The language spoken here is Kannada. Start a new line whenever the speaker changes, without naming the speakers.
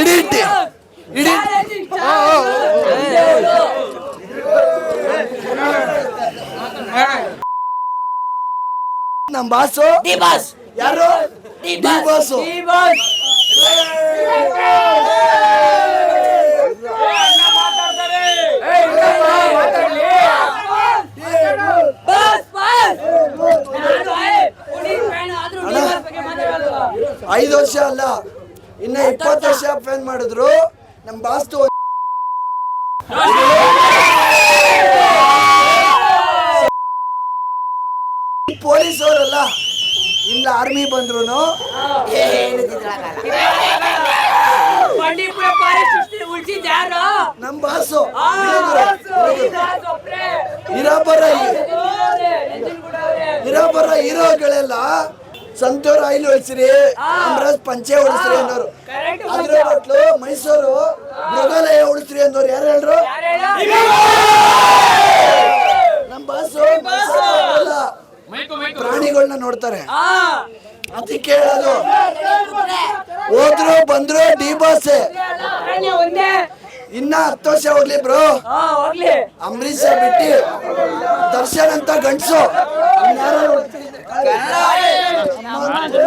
ಇಡೀ ಇಡೀ ನಮ್ ಬಾಸು.
D boss.
ಯಾರು?
D
boss.
D boss.
ಐದು ವರ್ಷ ಅಲ್ಲ ಇನ್ನ ಇಪ್ಪತ್ತು ವರ್ಷ ಫ್ಯಾನ್ ಮಾಡಿದ್ರು. ನಮ್ ಬಾಸ್ತು ಪೊಲೀಸ್ ಅವರಲ್ಲ ಇಲ್ಲ ಆರ್ಮಿ ಬಂದ್ರು ನಮ್ ಬಾಸು
ಡಿ ಬಾಸ್
ಗಳೆಲ್ಲ. ಹೀರೋಗಳೆಲ್ಲ ಸಂತೂರ್ ಆಯಿಲ್ ಉಳಿಸ್ರಿ ಅಮರಾಜ್ ಪಂಚೆ ಉಳಿಸ್ರಿ ಅನ್ನೋರು. ಅದ್ರ ಬಟ್ಲು ಮೈಸೂರು ಮೃಗಾಲಯ ಉಳಿಸ್ರಿ ಅನ್ನೋರು ಯಾರು ಹೇಳ್ರು?
ಯಾರು ಹೇಳು?
ನಮ್ ಬಾಸು. ಪ್ರಾಣಿಗಳನ್ನ ನೋಡ್ತಾರೆ. ಅದಕ್ಕೆ ಹೇಳೋದು ಹೋದ್ರು ಬಂದ್ರು ಡಿ ಬಾಸ್. ಇನ್ನ ಹತ್ತು ವರ್ಷ ಹೋಗ್ಲಿ ಬ್ರೋ. ಅಂಬರೀಷ್ ಬಿಟ್ಟಿ. ದರ್ಶನ್ ಅಂತ ಗಂಡ್ಸು. Hello. Hello.